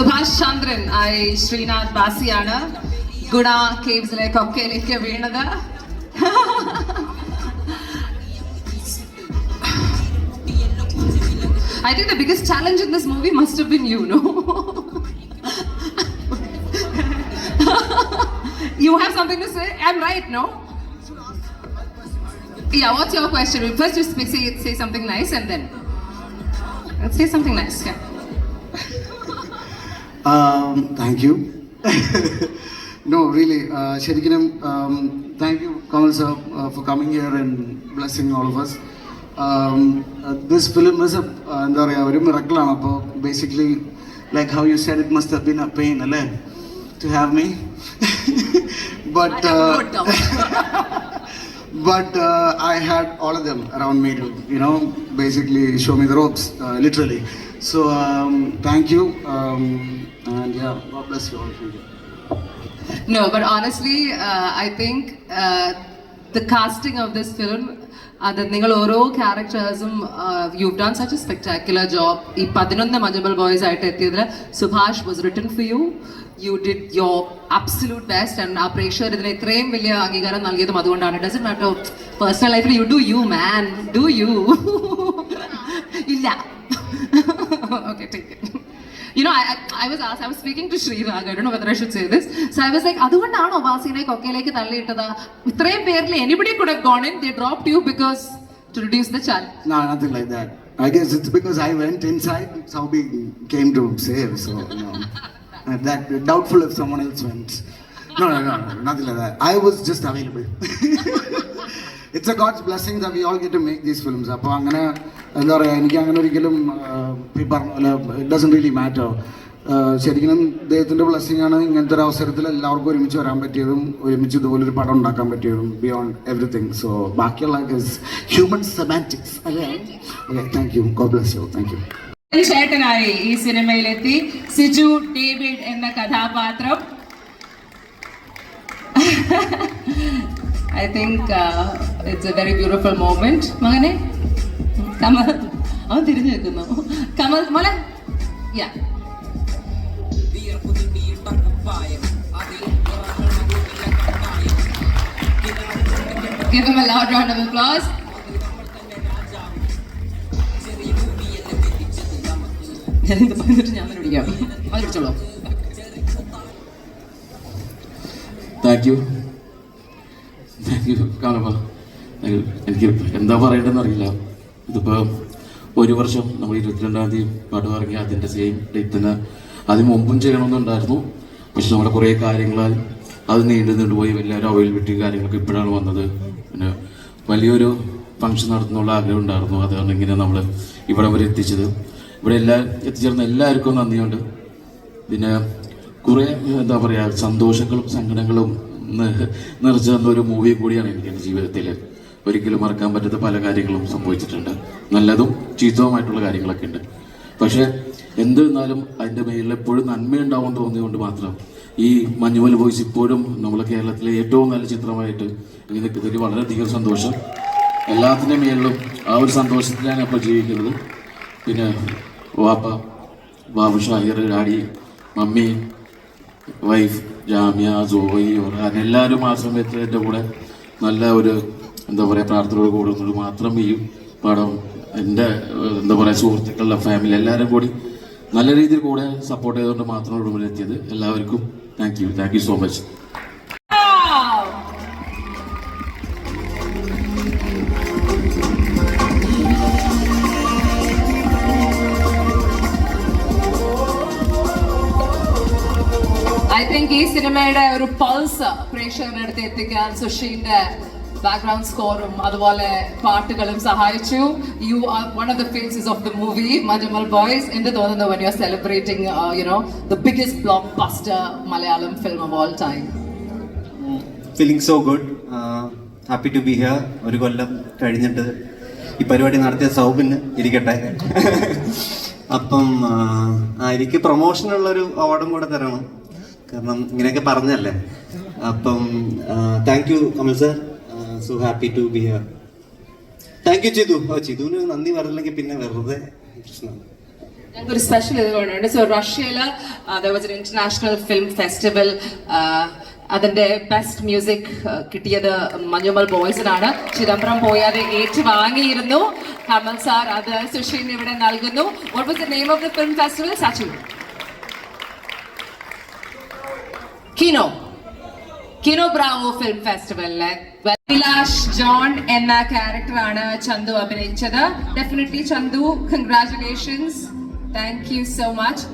സുഭാഷ് ചന്ദ്രൻ ഐ ശ്രീനാഥ് ബാസിയാണ് ഗുണ കേവ്സിലെ കൊക്കയിലേക്ക് വീണത് I think the biggest challenge in this movie must have been you, no? you have something to say? I'm right, no? Yeah, what's your question? First, just say, say something nice and then. Let's say something nice, yeah. Um, thank you. no, really, uh, Sherikinam, um, thank you, Kamal sir, uh, for coming here and blessing all of us. Um, uh, this film is a uh, എന്താ പറയുക ഒരു മിറക്കിളാണ് അപ്പോൾ basically like how you said it must have been a pain അല്ലേ to have me but I have no doubt. but uh, I had all of them around me to, you know, basically show me the ropes, uh, literally. So um, thank you, um, and yeah, God bless you all. Thank you. No, but honestly, uh, I think uh, the casting of this film, അത് നിങ്ങൾ ഓരോ ക്യാരക്ടേഴ്സും you done such a spectacular job ഈ പതിനൊന്ന് Manjummel boys ആയിട്ട് എത്തിയതിൽ Subhash was written for you you did your absolute best and ആ പ്രേക്ഷകർ ഇതിന് ഇത്രയും വലിയ അംഗീകാരം നൽകിയതും അതുകൊണ്ടാണ്. ഡസൻ മാറ്റർ പേഴ്സണൽ ലൈഫിൽ you do you man do you ഇല്ല. Okay take it You know, I, I, I was asked, I was speaking to Srirag, I don't know whether I should say this. So I was like, അതുകൊണ്ടാണോ വാസിനെ കൊക്കയിലേക്ക് തള്ളിയിട്ടത് ഇത്രയും പേരിൽ anybody could have gone in, they dropped you because to reduce the challenge. No, nothing like that. I guess it's because I went inside, Saubi came to save, so, you know, and that doubtful if someone else went. No, no, no, no, nothing like that. I was just available. it's a God's blessing the we all get to make these films അപ്പോൾ അങ്ങനെ എന്താ പറയുക എനിക്ക് അങ്ങനെ ഒരിക്കലും it doesn't really matter ശരിക്കും ദൈവത്തിന്റെ blessing ആണ് ഇങ്ങനത്തെ ഒരു അവസരത്തിൽ എല്ലാവർക്കും ഒരുമിച്ച് വരാൻ പറ്റിയതും ഒരുമിച്ച് ഇതുപോലൊരു പടം ഉണ്ടാക്കാൻ പറ്റിയതും ബിയോണ്ട് എവറിത്തിങ് സോ ബാക്കിയുള്ള ഹ്യൂമൻ സെമാറ്റിക്സ് അല്ലേ? Thank you God bless you thank you ചേട്ടനായി ഈ സിനിമയിലെത്തി. സിജു ഡേവിഡ് എന്ന കഥാപാത്രം. I think it's a very beautiful moment മകനെ കമൽ അവൻ തിരിഞ്ഞു നിൽക്കുന്നു. കമൽ മോനെ? യാ Give him a loud round of applause. ഞാനിത് പറഞ്ഞിട്ട് ഞാൻ പിടിക്കാം. അത് യു താങ്ക് യു എനിക്ക് എന്താ പറയേണ്ടതെന്ന് അറിയില്ല. ഇതിപ്പോൾ ഒരു വർഷം നമ്മൾ ഇരുപത്തിരണ്ടാം തീയതി പാട്ട് ഇറങ്ങി അതിന്റെ സെയിം ഡേറ്റ് തന്നെ. അതിന് മുമ്പും ചെയ്യണമെന്നുണ്ടായിരുന്നു. പക്ഷെ നമ്മുടെ കുറേ കാര്യങ്ങളാൽ അത് നീണ്ടു നീണ്ടുപോയി എല്ലാവരും അവൈലബിലിറ്റി കാര്യങ്ങളൊക്കെ ഇപ്പോഴാണ് വന്നത്. പിന്നെ വലിയൊരു ഫംഗ്ഷൻ നടത്തുന്നുള്ള ആഗ്രഹം ഉണ്ടായിരുന്നു. അതുകൊണ്ട് ഇങ്ങനെ നമ്മൾ ഇവിടെ വരെ എത്തിച്ചത്. ഇവിടെ എല്ലാ എത്തിച്ചേർന്ന എല്ലാവർക്കും നന്ദിയുണ്ട്. പിന്നെ കുറേ എന്താ പറയുക സന്തോഷങ്ങളും സങ്കടങ്ങളും നിറച്ചു തന്ന ഒരു മൂവി കൂടിയാണ് എനിക്ക് എന്റെ ജീവിതത്തിൽ ഒരിക്കലും മറക്കാൻ പറ്റാത്ത പല കാര്യങ്ങളും സംഭവിച്ചിട്ടുണ്ട്. നല്ലതും ചീത്തവുമായിട്ടുള്ള കാര്യങ്ങളൊക്കെ ഉണ്ട്. പക്ഷേ എന്തിരുന്നാലും അതിന്റെ മേലിൽ എപ്പോഴും നന്മയുണ്ടാവും തോന്നിയതുകൊണ്ട് മാത്രം ഈ മഞ്ഞുമൽ വോയിസ് ഇപ്പോഴും നമ്മുടെ കേരളത്തിലെ ഏറ്റവും നല്ല ചിത്രമായിട്ട് നിൽക്കുന്നതിൽ വളരെയധികം സന്തോഷം. എല്ലാത്തിന്റെ മേലിലും ആ ഒരു സന്തോഷത്തിലാണ് ഇപ്പോൾ ജീവിക്കുന്നത്. പിന്നെ വാപ്പ Babu Shahir daddy mummy wife ജാമ്യ സോയി ഒറാൻ എല്ലാവരും ആ സമയത്ത് എന്റെ കൂടെ നല്ല ഒരു എന്താ പറയുക പ്രാർത്ഥനയോട് കൂടുന്നത് മാത്രം ഈ പടം എന്റെ എന്താ പറയുക സുഹൃത്തുക്കളുടെ ഫാമിലി എല്ലാവരും കൂടി നല്ല രീതിയിൽ കൂടെ സപ്പോർട്ട് ചെയ്തുകൊണ്ട് മാത്രമാണ് ഇവിടെ എത്തിയത്. എല്ലാവർക്കും thank you thank you so much I think ഈ സിനിമയുടെ ഒരു പൾസ് പ്രേക്ഷകരുടെ അടുത്ത് എത്തിക്കാൻ സുഷീന്റെ ബാക്ക്ഗ്രൗണ്ട് സ്കോറും അതുപോലെ പാട്ടുകളും സഹായിച്ചു. You are one of the faces of the movie Manjummel boys എന്ന് തോന്നുന്നു when you are celebrating you know the biggest blockbuster Malayalam film of all time feeling so good happy to be here ഒരു കൊല്ലം കഴിഞ്ഞിട്ട് ഈ പരിപാടി നടത്തിയ സൗബിന് ഇരിക്കട്ടെ. അപ്പം ആ, എനിക്ക് പ്രൊമോഷനുള്ളൊരു അവാർഡും കൂടെ തരണം. കാരണം ഇങ്ങനെയൊക്കെ പറഞ്ഞല്ലേ? അപ്പം thank you Kamal sir so happy to be here thank you Chithu oh ചിതുവിന് നന്ദി പറഞ്ഞില്ലെങ്കിൽ പിന്നെ വെറുതെ പ്രശ്നമാണ് ഞങ്ങൾക്ക് ഒരു സ്പെഷ്യൽ ഇത് കൊണ്ടുണ്ട് so an international film festival അതിന്റെ ബെസ്റ്റ് മ്യൂസിക് കിട്ടിയത് മഞ്ഞുമൽ ബോയ്സിനാണ്. ചിദംബരം പോയാതെ ഏറ്റു വാങ്ങിയിരുന്നു. കമൽ സാർ അത് സുഷീൻ ഇവിടെ നൽകുന്നു. What was the name of the film festival Sachu Kino. കിനോ Bravo film ഫെസ്റ്റിവലിലെ അഭിലാഷ് ജോൺ എന്ന ക്യാരക്ടറാണ് ചന്തു അഭിനയിച്ചത്. Definitely Chandu congratulations thank you so much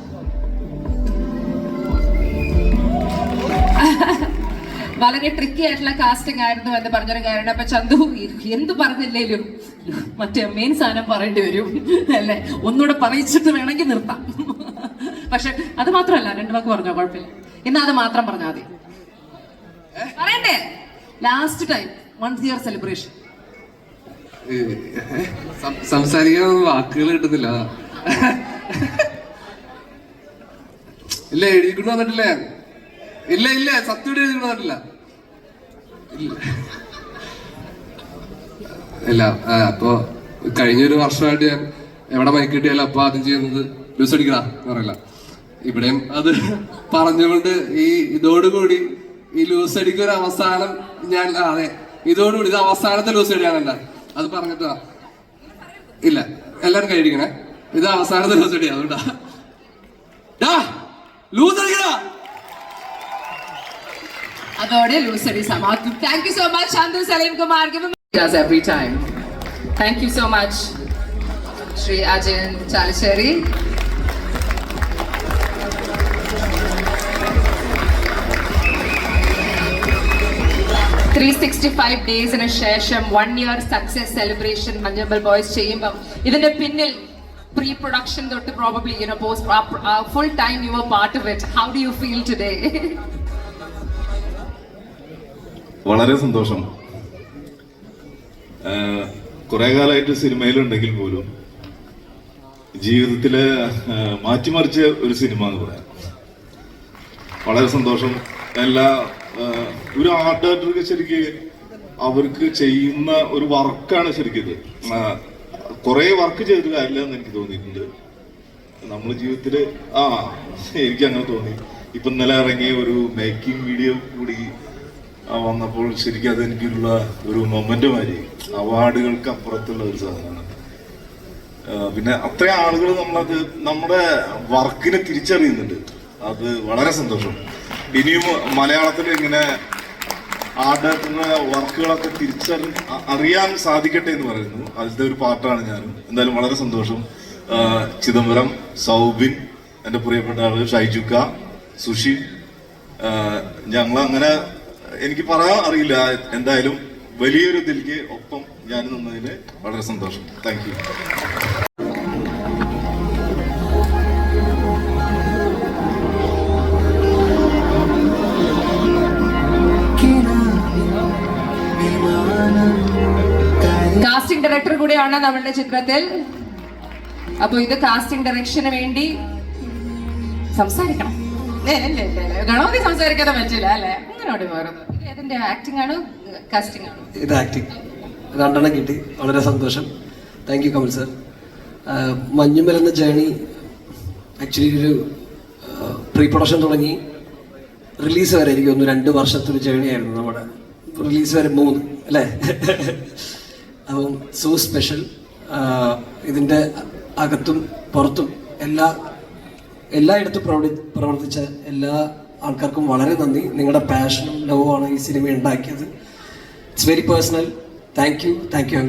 വളരെ ട്രിക്കി ആയിട്ടുള്ള കാസ്റ്റിംഗ് ആയിരുന്നു എന്ന് പറഞ്ഞൊരു കാരണം അപ്പൊ ചന്തു എന്ത് പറഞ്ഞില്ലേലും മറ്റേ മെയിൻ സാധനം പറയേണ്ടി വരും. അല്ലേ? ഒന്നുകൂടെ പറയിച്ചിട്ട് വേണമെങ്കിൽ നിർത്താം. പക്ഷെ അത് മാത്രമല്ല രണ്ടു വാക്ക് പറഞ്ഞോ കുഴപ്പമില്ല. ഇന്ന് അത് മാത്രം പറഞ്ഞാൽ മതി. പറയണ്ടേ? Last time one year celebration സംസാരിക്കാൻ വാക്കുകൾ കിട്ടുന്നില്ല. ഇല്ല എഴുതിക്കൊണ്ട് വന്നിട്ടില്ല ഇല്ല ഇല്ല സത്യം എഴുതിക്കൊണ്ട് വന്നിട്ടില്ല. ഇല്ല. അപ്പൊ കഴിഞ്ഞൊരു വർഷമായിട്ട് ഞാൻ എവിടെ മൈക്ക് കിട്ടിയാലും അപ്പൊ ആദ്യം ചെയ്യുന്നത് ന്യൂസ് അടിക്കണ എന്ന് പറയില്ല ഇവിടെയും അത് പറഞ്ഞുകൊണ്ട് ഈ ഇതോടുകൂടി ഈ ലൂസ് അടിക്ക് ഒരു അവസാനം ഞാൻ അതെ. ഇതോടുകൂടി ഇത് അവസാനത്തെ ലൂസ് അടിയാണല്ല അത് പറഞ്ഞിട്ടാ. ഇല്ല എല്ലാരും കഴിക്കണേ ഇത് അവസാനത്തെ ലൂസ് അടിയാ അതുകൊണ്ടാ ലൂസ് അടിക്കടാ. അതോടെ ലൂസറി സമാപ്തി. Thank you so much Chandu Salim Kumar. Every time thank you so much Shri Ajayan Chalissery. Three sixty five ഡേയ്സിന് ശേഷം one year success celebration Manjummel boys ചെയ്യുമ്പം ഇതിന്റെ പിന്നിൽ പ്രീ പ്രൊഡക്ഷൻ തൊട്ട് probably full time you are part of it how do you feel today വളരെ സന്തോഷം. കുറെ കാലമായിട്ട് സിനിമയിലുണ്ടെങ്കിൽ പോലും ജീവിതത്തിൽ മാറ്റിമറിച്ച ഒരു സിനിമ എന്ന് പറയാം. വളരെ സന്തോഷം. എല്ലാ ഒരു ആർട്ട് ഡയറക്ടർക്ക് ശരിക്ക് അവർക്ക് ചെയ്യുന്ന ഒരു വർക്കാണ് ശരിക്കും കുറെ വർക്ക് ചെയ്തിട്ട് കാര്യമില്ല എന്ന് എനിക്ക് തോന്നിയിട്ടുണ്ട്. നമ്മൾ ജീവിതത്തിൽ ആ എനിക്ക് അങ്ങനെ തോന്നി. ഇപ്പൊ ഇന്നലെ ഇറങ്ങിയ ഒരു മേക്കിംഗ് വീഡിയോ കൂടി വന്നപ്പോൾ ശരിക്കും അതെനിക്കുള്ള ഒരു മൊമെന്റ് മാതിരി. അവാർഡുകൾക്ക് അപ്പുറത്തുള്ള ഒരു സാധനമാണ്. പിന്നെ അത്രയും ആളുകൾ നമ്മളത് നമ്മുടെ വർക്കിനെ തിരിച്ചറിയുന്നുണ്ട്. അത് വളരെ സന്തോഷം. ഇനിയും മലയാളത്തിൽ ഇങ്ങനെ ആർട്ടിന്റെ വർക്കുകളൊക്കെ തിരിച്ചറി അറിയാൻ സാധിക്കട്ടെ എന്ന് പറയുന്നു. അതിന്റെ ഒരു പാർട്ടാണ് ഞാനും. എന്തായാലും വളരെ സന്തോഷം. ചിദംബരം സൗബിൻ എന്റെ പ്രിയപ്പെട്ട ആൾ ഷൈജുക്ക സുഷി ഞങ്ങൾ അങ്ങനെ എനിക്ക് പറയാൻ അറിയില്ല. എന്തായാലും വലിയൊരു ഇതിലേക്ക് ഒപ്പം ഞാൻ നിന്നതിന് വളരെ സന്തോഷം. താങ്ക് കാസ്റ്റിംഗ് ഡയറക്ടർ കൂടിയാണ് നമ്മളുടെ ചിത്രത്തിൽ. അപ്പൊ ഇത് കാസ്റ്റിംഗ് ഡയറക്ഷന് വേണ്ടി സംസാരിക്കണം. ഗണപതി സംസാരിക്കാതെ പറ്റില്ല അല്ലെ? അങ്ങനോട് ഇതിന്റെ ആക്ടിംഗ് ആണ് കാസ്റ്റിംഗ് ആണ്. ഇത് ആക്ടിങ് രണ്ടെണ്ണം കിട്ടി. വളരെ സന്തോഷം. Thank you Kamal sir Manjummel എന്ന ജേണി ആക്ച്വലി ഒരു പ്രീ പ്രൊഡക്ഷൻ തുടങ്ങി. റിലീസ് വരെ എനിക്ക് ഒന്ന് രണ്ട് വർഷത്തെ ഒരു ജേണി ആയിരുന്നു നമ്മുടെ. റിലീസ് വരെ മൂന്ന് അല്ലേ? അപ്പം സോ സ്പെഷ്യൽ. ഇതിന്റെ അകത്തും പുറത്തും എല്ലാ എല്ലായിടത്തും പ്രവർത്തി പ്രവർത്തിച്ച എല്ലാ ആൾക്കാർക്കും വളരെ നന്ദി. നിങ്ങളുടെ പാഷനും ലവുമാണ് ഈ സിനിമ ഉണ്ടാക്കിയത്. It's very personal thank you thank you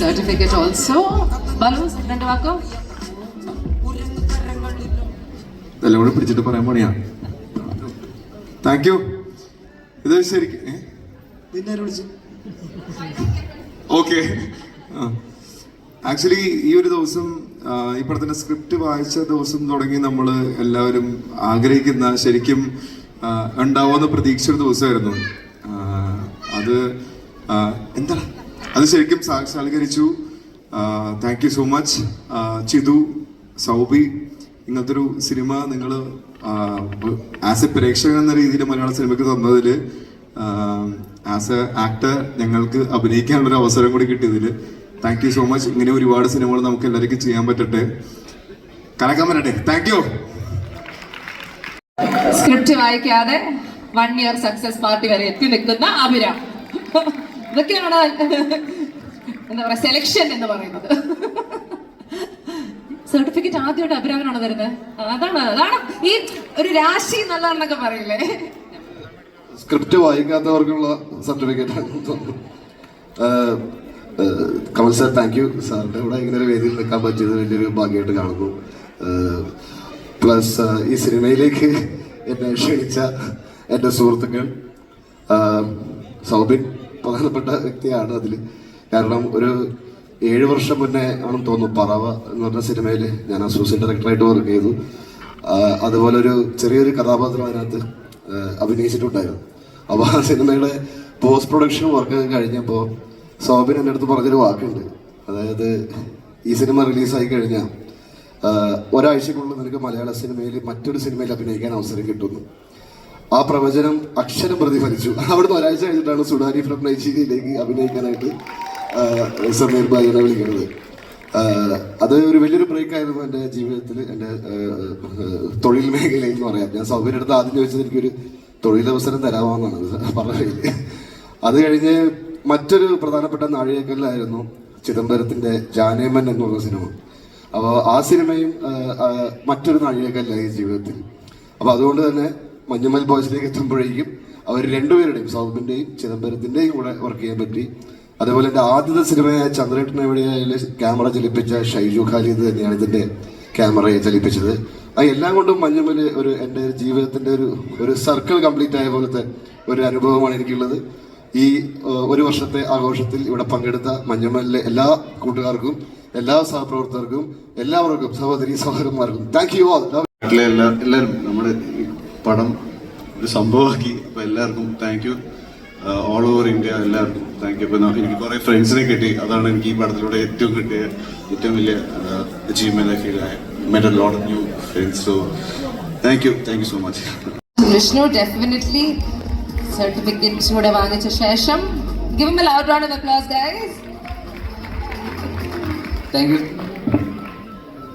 certificate also. Balu, രണ്ട് വാക്കോ? ഇതെല്ലാം പിടിച്ചിട്ട് പറയാൻ പണിയാ. താങ്ക് യു ഇത് ശരിക്കും വിളിച്ചു ഓക്കെ ആക്ച്വലി ഈ ഒരു ദിവസം ഈ പടത്തിന്റെ സ്ക്രിപ്റ്റ് വായിച്ച ദിവസം തുടങ്ങി നമ്മൾ എല്ലാവരും ആഗ്രഹിക്കുന്ന ശരിക്കും ഉണ്ടാവുമെന്ന് പ്രതീക്ഷിച്ചൊരു ദിവസമായിരുന്നു. അത് എന്താ? അത് ശരിക്കും സാക്ഷാത്കരിച്ചു. Thank you so much Chithu Soubi ഇങ്ങനത്തെ ഒരു സിനിമ നിങ്ങൾ ആസ് എ പ്രേക്ഷകൻ എന്ന രീതിയിൽ മലയാള സിനിമയ്ക്ക് തന്നതിൽ ആസ് എ ആക്ടർ ഞങ്ങൾക്ക് അഭിനയിക്കാനുള്ളൊരു അവസരം കൂടി കിട്ടിയതിൽ താങ്ക് യു സോ മച്ച് ഇങ്ങനെ ഒരുപാട് സിനിമകൾ നമുക്ക് എല്ലാവർക്കും ചെയ്യാൻ പറ്റട്ടെ. കലക്കാൻ പറ്റട്ടെ താങ്ക് യു സ്ക്രിപ്റ്റ് വായിക്കാതെ വൺ ഇയർ സക്സസ് പാർട്ടി വരെ എത്തി നിൽക്കുന്ന അഭിരാം. ഇതൊക്കെയാണ് എന്താ പറയാ സെലക്ഷൻ എന്ന് പറയുന്നത്. സർട്ടിഫിക്കറ്റ് ആദ്യമായിട്ട് അഭിരാമനാണ് തരുന്നത് അതാണ് അതാണ്. ഈ ഒരു രാശി നല്ലതാണെന്നൊക്കെ പറയില്ലേ? Script വായിക്കാത്തവർക്കുള്ള certificate Kamal sir thank you സാറിന്റെ കൂടെ ഇങ്ങനെ ഒരു വേദിയിൽ നിൽക്കാൻ പറ്റിയത് വലിയൊരു ഭാഗ്യമായിട്ട് കാണുന്നു. പ്ലസ് ഈ സിനിമയിലേക്ക് എന്നെ ക്ഷണിച്ച എന്റെ സുഹൃത്തുക്കൾ സൗബിൻ പ്രധാനപ്പെട്ട വ്യക്തിയാണ് അതിൽ കാരണം ഒരു ഏഴ് വർഷം മുന്നേ ആണെന്ന് തോന്നുന്നു പറവ എന്ന് പറഞ്ഞ സിനിമയിൽ ഞാൻ അസോസിയേറ്റ് ഡയറക്ടറായിട്ട് വർക്ക് ചെയ്തു. അതുപോലെ ഒരു ചെറിയൊരു കഥാപാത്രം അതിനകത്ത് അഭിനയിച്ചിട്ടുണ്ടായിരുന്നു. അപ്പോൾ ആ സിനിമയുടെ പോസ്റ്റ് പ്രൊഡക്ഷൻ വർക്ക് കഴിഞ്ഞപ്പോൾ സോബിൻ എന്റെ അടുത്ത് പറഞ്ഞൊരു വാക്കുണ്ട്. അതായത് ഈ സിനിമ റിലീസായി കഴിഞ്ഞാൽ ഒരാഴ്ചക്കുള്ളിൽ നിനക്ക് മലയാള സിനിമയിൽ മറ്റൊരു സിനിമയിൽ അഭിനയിക്കാൻ അവസരം കിട്ടുന്നു. ആ പ്രവചനം അക്ഷരം പ്രതിഫലിച്ചു. അവിടുന്ന് ഒരാഴ്ച കഴിഞ്ഞിട്ടാണ് സുഡാനി ഫ്രം നൈജീരിയയിലേക്ക് അഭിനയിക്കാനായിട്ട് സമീർ ഭായിനെ വിളിക്കുന്നത്. അത് ഒരു വലിയൊരു ബ്രേക്ക് ആയിരുന്നു എന്റെ ജീവിതത്തിൽ എന്റെ തൊഴിൽ മേഖല എന്ന് പറയാം. ഞാൻ സൗകര്യം അടുത്ത് ആദ്യം ചോദിച്ചത് എനിക്കൊരു തൊഴിലവസരം തരാമെന്നാണ് പറഞ്ഞത്. അത് കഴിഞ്ഞ് മറ്റൊരു പ്രധാനപ്പെട്ട നാഴികക്കല്ലായിരുന്നു ചിദംബരത്തിന്റെ ജാനേമൻ എന്ന് പറഞ്ഞ സിനിമ. അപ്പോൾ ആ സിനിമയും മറ്റൊരു നാഴികക്കല്ലായി ജീവിതത്തിൽ. അപ്പോൾ അതുകൊണ്ട് തന്നെ മഞ്ഞുമൽ ബോയ്സിലേക്ക് എത്തുമ്പോഴേക്കും അവർ രണ്ടുപേരുടെയും സൗബിന്റെയും ചിദംബരത്തിന്റെയും കൂടെ വർക്ക് ചെയ്യാൻ പറ്റി. അതേപോലെ എന്റെ ആദ്യത്തെ സിനിമയായ ചന്ദ്രേട്ടൻ എവിടെയായാലും ക്യാമറ ചലിപ്പിച്ച ഷൈജു ഖാലിദ് തന്നെയാണ് ഇതിന്റെ ക്യാമറയെ ചലിപ്പിച്ചത്. ആ എല്ലാം കൊണ്ടും മഞ്ഞുമൽ ഒരു എന്റെ ജീവിതത്തിന്റെ ഒരു ഒരു സർക്കിൾ കംപ്ലീറ്റ് ആയ പോലത്തെ ഒരു അനുഭവമാണ് എനിക്കുള്ളത്. ഈ ഒരു വർഷത്തെ ആഘോഷത്തിൽ ഇവിടെ പങ്കെടുത്ത മഞ്ഞുമലിലെ എല്ലാ കൂട്ടുകാർക്കും എല്ലാ സഹപ്രവർത്തകർക്കും എല്ലാവർക്കും സഹോദരി സഹോദരന്മാർക്കും താങ്ക് യു ഓൾ എല്ലാവരും നമ്മുടെ പടം ഒരു സംഭവമാക്കി. അപ്പോൾ എല്ലാവർക്കും thank you all over India എല്ലാവർക്കും. Thank you. ഇപ്പം എനിക്ക് കുറേ ഫ്രണ്ട്സിനെ കിട്ടി. അതാണ് എനിക്ക് ഈ പടത്തിലൂടെ ഏറ്റവും കിട്ടിയ ഏറ്റവും വലിയ ഫീൽ ആയ met a lot of new friends so thank you thank you so much Vishnu definitely certificates കൂടെ വാങ്ങിച്ച ശേഷം give a loud round of applause guys thank you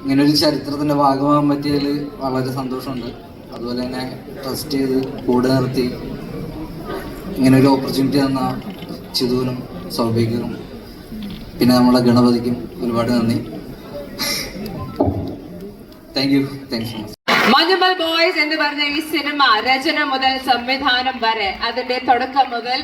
ഇങ്ങനെ ഒരു ചരിത്രത്തിന്റെ ഭാഗമാകാൻ പറ്റിയതിൽ വളരെ സന്തോഷമുണ്ട്. അതുപോലെ തന്നെ ട്രസ്റ്റ് ചെയ്ത് കൂടെ നിർത്തി. ഇങ്ങനെ ഒരു ഓപ്പർച്യൂണിറ്റി തന്ന ചിതൂനും സൗഭിക്കും പിന്നെ നമ്മളെ ഗണപതിക്കും ഒരുപാട് നന്ദി. Thank you thank so much Manjummel boys എന്ന് പറഞ്ഞ ഈ സിനിമ രചന മുതൽ സംവിധാനം വരെ അതിന്റെ തുടക്കം മുതൽ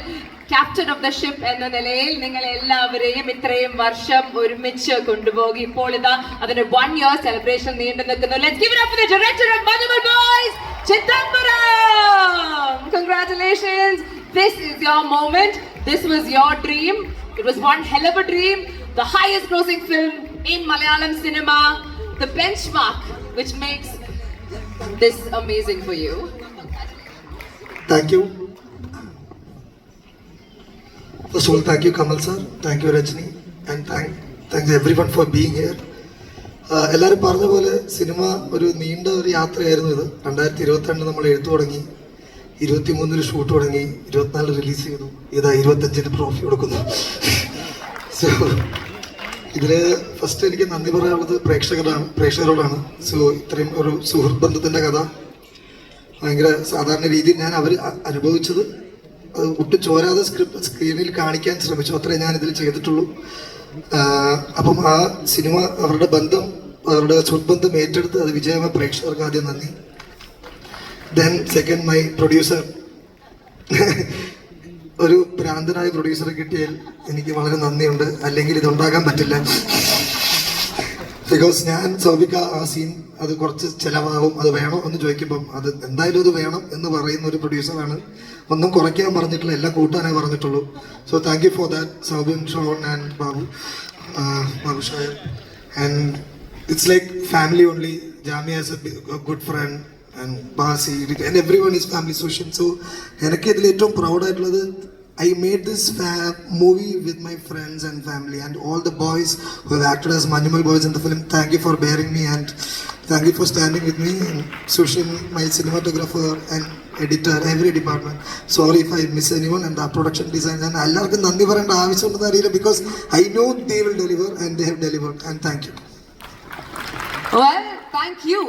ക്യാപ്റ്റൻ ഓഫ് ദ ഷിപ്പ് എന്ന നിലയിൽ നിങ്ങൾ എല്ലാവരെയും ഇത്രയും വർഷം ഒരുമിച്ച് കൊണ്ടുപോകി. ഇപ്പോൾ ഇതാ അതിന്റെ വൺ ഇയർ സെലിബ്രേഷൻ നീണ്ടു നിൽക്കുന്നു. Let's give up director boys Chidambaram congratulations this is your moment this was your dream. It was one hell of a dream. the highest grossing film in Malayalam cinema, the benchmark which makes this amazing for you. Thank you. First of all, thank you, Kamal sir. Thank you, Rajni. And thank, thanks everyone for being here. Uh, എല്ലാവരും പറഞ്ഞ പോലെ cinema ഒരു നീണ്ട ഒരു യാത്രയായിരുന്നു ഇത് രണ്ടായിരത്തി ഇരുപത്തിരണ്ട് നമ്മൾ എഴുത്തു തുടങ്ങി ഇരുപത്തി മൂന്നിന് ഷൂട്ട് തുടങ്ങി ഇരുപത്തിനാല് റിലീസ് ചെയ്തു. ഇതാ ഇരുപത്തഞ്ചിന് ട്രോഫി കൊടുക്കുന്നു. സോ ഇതിൽ ഫസ്റ്റ് എനിക്ക് നന്ദി പറയാനുള്ളത് പ്രേക്ഷകരാണ് പ്രേക്ഷകരോടാണ്. സോ ഇത്രയും ഒരു സുഹൃത്ത് ബന്ധത്തിന്റെ കഥ. ഭയങ്കര സാധാരണ രീതിയിൽ ഞാൻ അവർ അനുഭവിച്ചത്. അത് ഒട്ടും ചോരാതെ സ്ക്രിപ്റ്റ് സ്ക്രീനിൽ കാണിക്കാൻ ശ്രമിച്ചു. അത്രേ ഞാൻ ഇതിൽ ചെയ്തിട്ടുള്ളൂ. അപ്പം ആ സിനിമ അവരുടെ ബന്ധം അവരുടെ സുബന്ധം ഏറ്റെടുത്ത് അത് വിജയമായ പ്രേക്ഷകർക്ക് ആദ്യം നന്ദി. ദെൻ സെക്കൻഡ് മൈ പ്രൊഡ്യൂസർ ഒരു ഭ്രാന്തനായ പ്രൊഡ്യൂസർ കിട്ടിയാൽ എനിക്ക് വളരെ നന്ദിയുണ്ട്. അല്ലെങ്കിൽ ഇതുണ്ടാകാൻ പറ്റില്ല. ബിക്കോസ് ഞാൻ സൗബിക ആ സീൻ അത് കുറച്ച് ചിലവാകും. അത് വേണോ എന്ന് ചോദിക്കുമ്പം അത് എന്തായാലും അത് വേണം എന്ന് പറയുന്ന ഒരു പ്രൊഡ്യൂസറാണ് ഒന്നും കുറയ്ക്കാൻ പറഞ്ഞിട്ടില്ല. എല്ലാം കൂട്ടാനേ പറഞ്ഞിട്ടുള്ളൂ. So thank you for that Soubin Shone and Babu Babu Shahir and it's like family only Jamia as a good friend Basi and everyone is family സോഷ്യൻ so എനിക്ക് ഇതിൽ ഏറ്റവും പ്രൗഡായിട്ടുള്ളത് I made this movie with my friends and family and all the boys who have acted as Manumal boys in the film. Thank you for bearing me and Thank you for standing with me and Sushin, my cinematographer and editor, every department. Sorry if I miss anyone and the production design. ഞാൻ എല്ലാവർക്കും നന്ദി പറയേണ്ട ആവശ്യമുണ്ടെന്ന് അറിയില്ല because I know they will deliver and they have deliver and thank you Well, thank you.